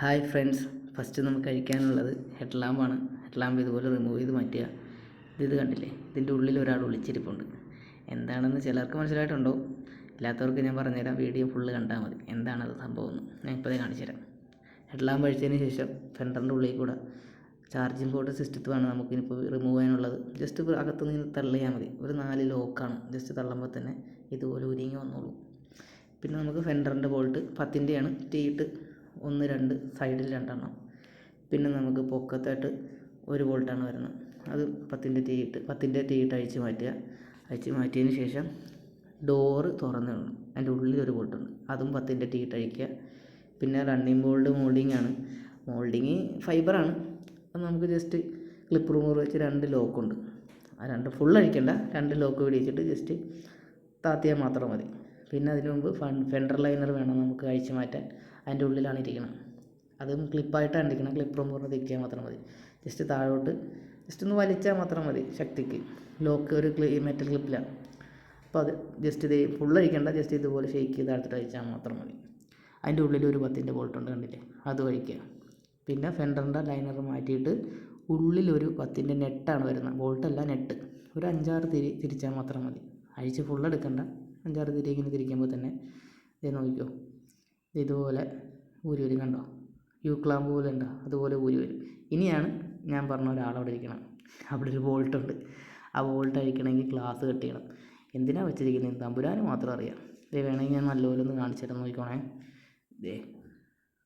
Hi friends first നമുക്ക് കഴിക്കാനുള്ളത് head ലാമ്പാണ് ഹെഡ് ലാമ്പ് ഇതുപോലെ റിമൂവ് ചെയ്ത് മാറ്റുക ഇത് ഇത് കണ്ടില്ലേ? ഇതിന്റെ ഉള്ളിൽ ഒരാൾ ഒളിച്ചിരിപ്പുണ്ട്. എന്താണെന്ന് ചിലർക്ക് മനസ്സിലായിട്ടുണ്ടോ? ഇല്ലാത്തവർക്ക് ഞാൻ പറഞ്ഞുതരാം. വീഡിയോ ഫുള്ള് കണ്ടാൽ മതി. എന്താണത് സംഭവം എന്ന് ഞാൻ ഇപ്പോഴേ കാണിച്ചു തരാം. ഹെഡ് ലാമ്പ് അഴിച്ചതിന് ശേഷം ഫെൻഡറിന്റെ ഉള്ളിൽ കൂടെ ചാർജിങ് പോർട്ട് സിസ്റ്റത്തുമാണ് നമുക്കിനിപ്പോൾ റിമൂവ് ചെയ്യാനുള്ളത്. ജസ്റ്റ് അകത്തുനിന്ന് ഇങ്ങനെ തള്ളിയാൽ മതി. ഒരു നാല് ലോക്കാണ് ജസ്റ്റ് തള്ളുമ്പോൾ തന്നെ ഇതുപോലെ ഉരുങ്ങി വന്നോളൂ. പിന്നെ നമുക്ക് ഫെൻഡറിന്റെ ബോൾട്ട് പത്തിന്റെയാണ് ടീയിട്ട് ഒന്ന് രണ്ട് സൈഡിൽ രണ്ടെണ്ണം. പിന്നെ നമുക്ക് പൊക്കത്തായിട്ട് ഒരു ബോൾട്ടാണ് വരുന്നത്. അത് പത്തിന്റെ ടീയിട്ട് പത്തിന്റെ ടീയിട്ട് അഴിച്ച് മാറ്റുക. അഴിച്ച് മാറ്റിയതിന് ശേഷം ഡോറ് തുറന്നിടണം അതിന്റെ ഉള്ളിൽ ഒരു ബോൾട്ടുണ്ട് അതും പത്തിന്റെ ടീയിട്ട് അഴിക്കുക. പിന്നെ റണ്ണിങ് ബോൾഡ് മോൾഡിംഗ് ആണ്. മോൾഡിങ് ഫൈബറാണ് അത് നമുക്ക് ജസ്റ്റ് ക്ലിപ്പ് റൂമർ വെച്ച് രണ്ട് ലോക്കുണ്ട് ആ രണ്ട് ഫുൾ അഴിക്കണ്ട. രണ്ട് ലോക്ക് പിടിച്ചിട്ട് ജസ്റ്റ് താത്തിയാൽ മാത്രം മതി. പിന്നെ അതിന് മുമ്പ് ഫെൻഡർ ലൈനർ വേണം നമുക്ക് അഴിച്ച് മാറ്റാൻ. അതിന്റെ ഉള്ളിലാണ് ഇരിക്കുന്നത് അതും ക്ലിപ്പായിട്ടാണ് ഇരിക്കണം. ക്ലിപ്പ് റിമൂവറിന് തിക്കിയാൽ മാത്രം മതി. ജസ്റ്റ് താഴോട്ട് ജസ്റ്റ് ഒന്ന് വലിച്ചാൽ മാത്രം മതി ശക്തിക്ക്. ലോക്ക് ഒരു ക്ലി മെറ്റൽ ക്ലിപ്പിലാണ് അപ്പോൾ അത് ജസ്റ്റ് ഇത് ഫുൾ അഴിക്കണ്ട. ജസ്റ്റ് ഇതുപോലെ ഷെയ്ക്ക് ചെയ്ത് അടുത്തിട്ട് അഴിച്ചാൽ മാത്രം മതി. അതിന്റെ ഉള്ളിൽ ഒരു പത്തിന്റെ ബോൾട്ടുണ്ട് കണ്ടില്ലേ? അത് കഴിക്കുക പിന്നെ ഫെൻഡറിന്റെ ലൈനർ മാറ്റിയിട്ട് ഉള്ളിലൊരു പത്തിന്റെ നെറ്റാണ് വരുന്നത്. ബോൾട്ടല്ല നെറ്റ് ഒരു അഞ്ചാറ് തിരി തിരിച്ചാൽ മാത്രം മതി. അഴിച്ച് ഫുൾ എടുക്കണ്ട. അഞ്ചാറ് തിരി ഇങ്ങനെ തിരിക്കുമ്പോൾ തന്നെ ഇത് നോക്കിക്കോ. ഇതുപോലെ ഊരി വരും കണ്ടോ? യു ക്ലാമ്പ് പോലെ ഉണ്ടോ? അതുപോലെ ഊരി വരും. ഇനിയാണ് ഞാൻ പറഞ്ഞ ഒരാളവിടെ ഇരിക്കണം. അവിടെ ഒരു ബോൾട്ടുണ്ട് ആ ബോൾട്ട് അഴിക്കണമെങ്കിൽ ഗ്ലാസ് കട്ട് ചെയ്യണം. എന്തിനാണ് വെച്ചിരിക്കുന്നത്? തമ്പുരാന് മാത്രം അറിയാം. ഇത് വേണമെങ്കിൽ ഞാൻ നല്ലപോലെ ഒന്ന് കാണിച്ചു തരാം. നോക്കിക്കോണേ. ഇതേ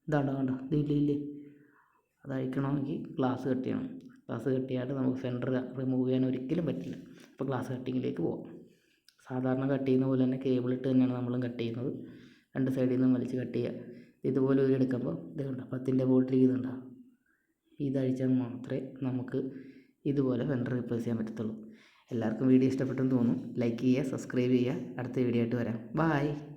ഇതാണ്ടോ കണ്ടോ? ഇതില്ലേ ഇല്ലേ അത് അഴിക്കണമെങ്കിൽ ഗ്ലാസ് കട്ട് ചെയ്യണം. ഗ്ലാസ് കട്ട് ചെയ്യാണ്ട് നമുക്ക് സെന്റർ റിമൂവ് ചെയ്യാൻ ഒരിക്കലും പറ്റില്ല. അപ്പോൾ ഗ്ലാസ് കട്ടിങ്ങിലേക്ക് പോവാം. സാധാരണ കട്ട് ചെയ്യുന്ന പോലെ തന്നെ കേബിൾ ഇട്ട് തന്നെയാണ് നമ്മളും കട്ട് ചെയ്യുന്നത്. രണ്ട് സൈഡിൽ നിന്നും വലിച്ച് കട്ട് ചെയ്യുക. ഇതുപോലെ ഒരു എടുക്കുമ്പോൾ ഇത് കണ്ടോ പത്തിന്റെ ബോട്ടിൽ ഇതുണ്ടോ? ഇതഴിച്ചാൽ മാത്രമേ നമുക്ക് ഇതുപോലെ ഫെൻഡർ റീപ്ലേസ് ചെയ്യാൻ പറ്റത്തുള്ളൂ. എല്ലാവർക്കും വീഡിയോ ഇഷ്ടപ്പെട്ടെന്ന് തോന്നുന്നു ലൈക്ക് ചെയ്യുക സബ്സ്ക്രൈബ് ചെയ്യുക. അടുത്ത വീഡിയോ ആയിട്ട് വരാം. ബായ്